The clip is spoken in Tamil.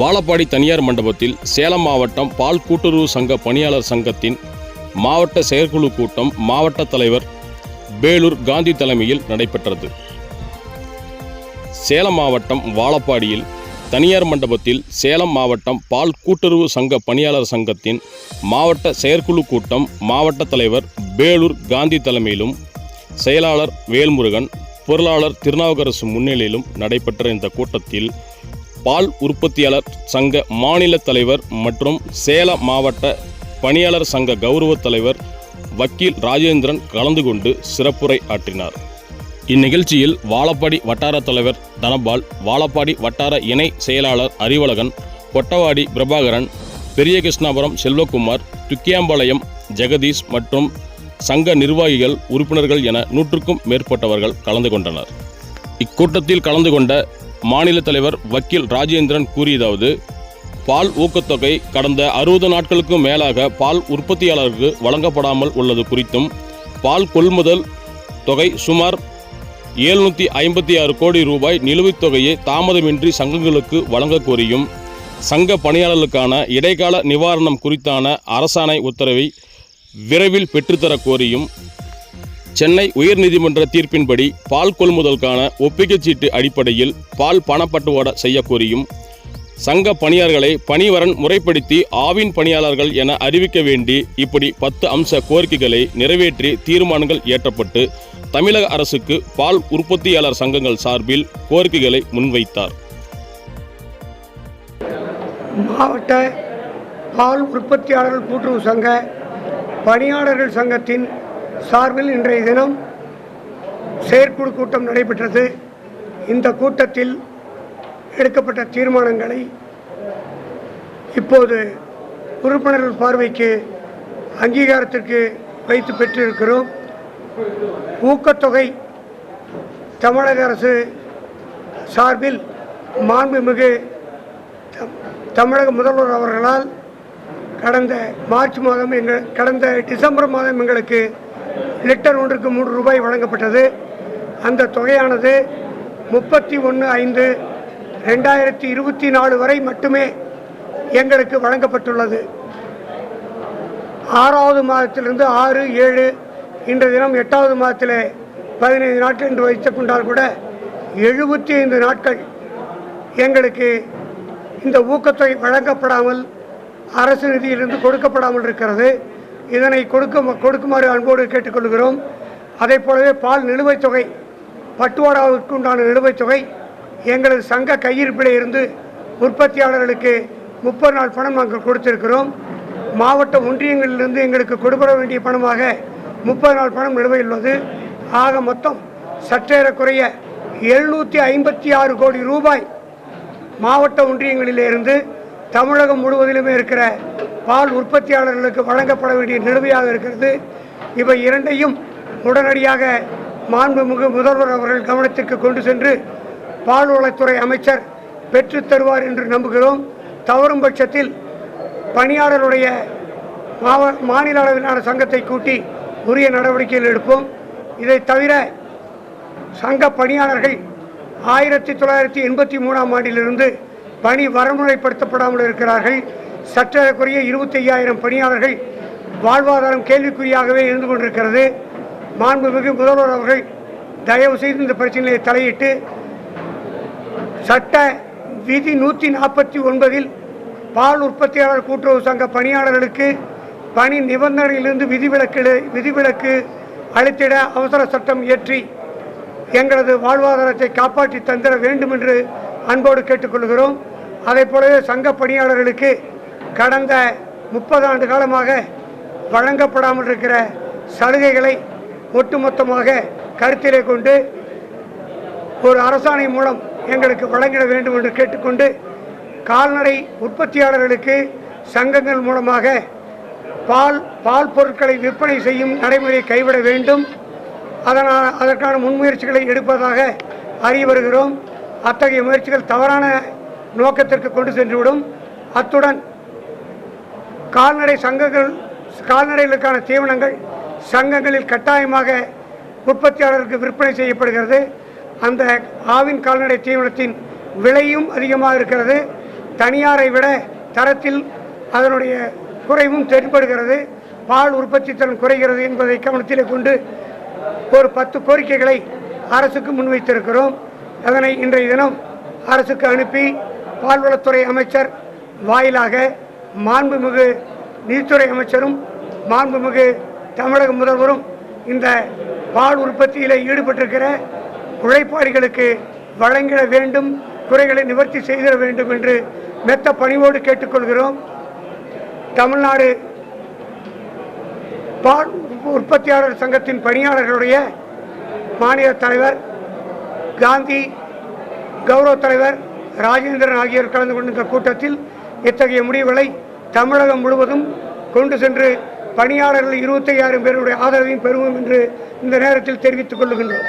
வாழப்பாடி தனியார் மண்டபத்தில் சேலம் மாவட்டம் பால் கூட்டுறவு சங்க பணியாளர் சங்கத்தின் மாவட்ட செயற்குழு கூட்டம் மாவட்ட தலைவர் பேலூர் காந்தி தலைமையில் நடைபெற்றது. சேலம் மாவட்டம் வாழப்பாடியில் தனியார் மண்டபத்தில் சேலம் மாவட்டம் பால் கூட்டுறவு சங்க பணியாளர் சங்கத்தின் மாவட்ட செயற்குழு கூட்டம் மாவட்ட தலைவர் பேலூர் காந்தி தலைமையிலும் செயலாளர் வேல்முருகன் பொருளாளர் திருநாவுக்கரசு முன்னிலையிலும் நடைபெற்ற இந்த கூட்டத்தில் பால் உற்பத்தியாளர் சங்க மாநில தலைவர் மற்றும் சேலம் மாவட்ட பணியாளர் சங்க கௌரவ தலைவர் வக்கீல் ராஜேந்திரன் கலந்து கொண்டு சிறப்புரை ஆற்றினார். இந்நிகழ்ச்சியில் வாழப்பாடி வட்டார தலைவர் தனபால் வாழப்பாடி வட்டார இணை செயலாளர் அறிவழகன் கொட்டவாடி பிரபாகரன் பெரிய கிருஷ்ணாபுரம் செல்வகுமார் துக்கியாம்பாளையம் ஜெகதீஷ் மற்றும் சங்க நிர்வாகிகள் உறுப்பினர்கள் என நூற்றுக்கும் மேற்பட்டவர்கள் கலந்து கொண்டனர். இக்கூட்டத்தில் கலந்து கொண்ட மாநில தலைவர் வக்கீல் ராஜேந்திரன் கூறியதாவது பால் ஊக்கத்தொகை கடந்த அறுபது நாட்களுக்கும் மேலாக பால் உற்பத்தியாளருக்கு வழங்கப்படாமல் உள்ளது குறித்தும் பால் கொள்முதல் தொகை சுமார் எழுநூற்றி ஐம்பத்தி ஆறு கோடி ரூபாய் நிலுவைத் தொகையை தாமதமின்றி சங்கங்களுக்கு வழங்க கோரியும் சங்க பணியாளர்களுக்கான இடைக்கால நிவாரணம் குறித்தான அரசாணை உத்தரவை விரைவில் பெற்றுத்தரக் கோரியும் சென்னை உயர்நீதிமன்ற தீர்ப்பின்படி பால் கொள்முதலுக்கான ஒப்புகைச் சீட்டு அடிப்படையில் பால் பணப்பட்டுவாடா செய்யக் கோரியும் சங்க பணியாளர்களை பணிவரன் முறைப்படுத்தி ஆவின் பணியாளர்கள் என அறிவிக்க வேண்டி இப்படி பத்து அம்ச கோரிக்கைகளை நிறைவேற்றி தீர்மானங்கள் இயற்றப்பட்டு தமிழக அரசுக்கு பால் உற்பத்தியாளர் சங்கங்கள் சார்பில் கோரிக்கைகளை முன்வைத்தார். மாவட்ட பால் உற்பத்தியாளர்கள் கூட்டுறவு சங்க பணியாளர்கள் சங்கத்தின் சார்பில் இன்றைய தினம் செயற்குழு கூட்டம் நடைபெற்றது. இந்த கூட்டத்தில் எடுக்கப்பட்ட தீர்மானங்களை இப்போது உறுப்பினர்கள் பார்வைக்கு அங்கீகாரத்திற்கு வைத்து பெற்றிருக்கிறோம். ஊக்கத்தொகை தமிழக அரசு சார்பில் மாண்புமிகு தமிழக முதல்வர் அவர்களால் கடந்த மார்ச் மாதம் எங்கள் கடந்த டிசம்பர் மாதம் எங்களுக்கு லிட்டர் ஒன்றுக்கு மூன்று ரூபாய் வழங்கப்பட்டது. அந்த தொகையானது முப்பத்தி ஒன்று ஐந்து ரெண்டாயிரத்தி இருபத்தி நாலு வரை மட்டுமே எங்களுக்கு வழங்கப்பட்டுள்ளது. ஆறாவது மாதத்திலிருந்து ஆறு ஏழு இன்று தினம் எட்டாவது மாதத்தில் பதினைந்து நாட்கள் என்று வைத்துக் கொண்டால் கூட எழுபத்தி ஐந்து நாட்கள் எங்களுக்கு இந்த ஊக்கத்தொகை வழங்கப்படாமல் அரசு நிதியிலிருந்து கொடுக்கப்படாமல் இருக்கிறது. இதனை கொடுக்க கொடுக்குமாறு அன்போடு கேட்டுக்கொள்கிறோம். அதே போலவே பால் நிலுவைத் தொகை பட்டுவாடாவுக்கு உண்டான நிலுவைத் தொகை எங்களது சங்க கையிருப்பிலே இருந்து உற்பத்தியாளர்களுக்கு முப்பது நாள் பணம் நாங்கள் கொடுத்திருக்கிறோம். மாவட்ட ஒன்றியங்களிலிருந்து எங்களுக்கு கொடுப்பட வேண்டிய பணமாக முப்பது நாள் பணம் நிலுவையில் உள்ளது. ஆக மொத்தம் சற்றேறக்குறைய எழுநூற்றி ஐம்பத்தி ஆறு கோடி ரூபாய் மாவட்ட ஒன்றியங்களிலிருந்து தமிழகம் முழுவதிலுமே இருக்கிற பால் உற்பத்தியாளர்களுக்கு வழங்கப்பட வேண்டிய நிலுவையாக இருக்கிறது. இவை இரண்டையும் உடனடியாக மாண்புமிகு முதல்வர் அவர்கள் கவனத்திற்கு கொண்டு சென்று பால்வளத்துறை அமைச்சர் பெற்று தருவார் என்று நம்புகிறோம். தவறும் பட்சத்தில் பணியாளருடைய மாவ மாநில அளவிலான சங்கத்தை கூட்டி உரிய நடவடிக்கைகள் எடுப்போம். இதை தவிர சங்க பணியாளர்கள் ஆயிரத்தி தொள்ளாயிரத்தி எண்பத்தி மூணாம் ஆண்டிலிருந்து பணி வரமுறைப்படுத்தப்படாமல் இருக்கிறார்கள். சற்றக்குறைய இருபத்தி ஐயாயிரம் பணியாளர்கள் வாழ்வாதாரம் கேள்விக்குறியாகவே இருந்து கொண்டிருக்கிறது. மாண்புமிகு முதல்வர் அவர்கள் தயவு செய்து இந்த பிரச்சனையை தலையிட்டு சட்ட விதி நூற்றி நாற்பத்தி ஒன்பதில் பால் உற்பத்தியாளர் கூட்டுறவு சங்க பணியாளர்களுக்கு பணி நிபந்தனையிலிருந்து விதிவிலக்கு விதிவிலக்கு அளித்திட அவசர சட்டம் இயற்றி எங்களது வாழ்வாதாரத்தை காப்பாற்றி தந்திட வேண்டும் என்று அன்போடு கேட்டுக்கொள்கிறோம். அதே போலவே சங்க பணியாளர்களுக்கு கடந்த முப்பது ஆண்டு காலமாக வழங்கப்படாமல் இருக்கிற சலுகைகளை ஒட்டுமொத்தமாக கருத்திலே கொண்டு ஒரு அரசாணை மூலம் எங்களுக்கு வழங்கிட வேண்டும் என்று கேட்டுக்கொண்டு கால்நடை உற்பத்தியாளர்களுக்கு சங்கங்கள் மூலமாக பால் பால் பொருட்களை விற்பனை செய்யும் நடைமுறையை கைவிட வேண்டும். அதனால் அதற்கான முன்முயற்சிகளை எடுப்பதாக அறிய வருகிறோம். அத்தகைய முயற்சிகள் தவறான நோக்கத்திற்கு கொண்டு சென்றுவிடும். அத்துடன் கால்நடை சங்கங்கள் கால்நடைகளுக்கான தீவனங்கள் சங்கங்களில் கட்டாயமாக உற்பத்தியாளருக்கு விற்பனை செய்யப்படுகிறது. அந்த ஆவின் கால்நடை தீவனத்தின் விலையும் அதிகமாக இருக்கிறது. தனியாரை விட தரத்தில் அதனுடைய குறைவும் தென்படுகிறது. பால் உற்பத்தி திறன் குறைகிறது என்பதை கவனத்தில் கொண்டு ஒரு பத்து கோரிக்கைகளை அரசுக்கு முன்வைத்திருக்கிறோம். அதனை இன்றைய தினம் அரசுக்கு அனுப்பி பால்வளத்துறை அமைச்சர் வாயிலாக மாண்புமிகு நீதித்துறை அமைச்சரும் மாண்புமிகு தமிழக முதல்வரும் இந்த பால் உற்பத்தியில் ஈடுபட்டிருக்கிற உழைப்பாளிகளுக்கு வழங்கிட வேண்டும் குறைகளை நிவர்த்தி செய்திட வேண்டும் என்று மெத்த பணிவோடு கேட்டுக்கொள்கிறோம். தமிழ்நாடு பால் உற்பத்தியாளர் சங்கத்தின் பணியாளர்களுடைய மாநில தலைவர் காந்தி கௌரவ தலைவர் ராஜேந்திரன் ஆகியோர் கலந்து கொண்ட கூட்டத்தில் இத்தகைய முடிவுகளை தமிழகம் முழுவதும் கொண்டு சென்று பணியாளர்கள் இருபத்தையாயிரம் பேருடைய ஆதரவையும் பெறுவோம் என்று இந்த நேரத்தில் தெரிவித்துக் கொள்ளுகின்றோம்.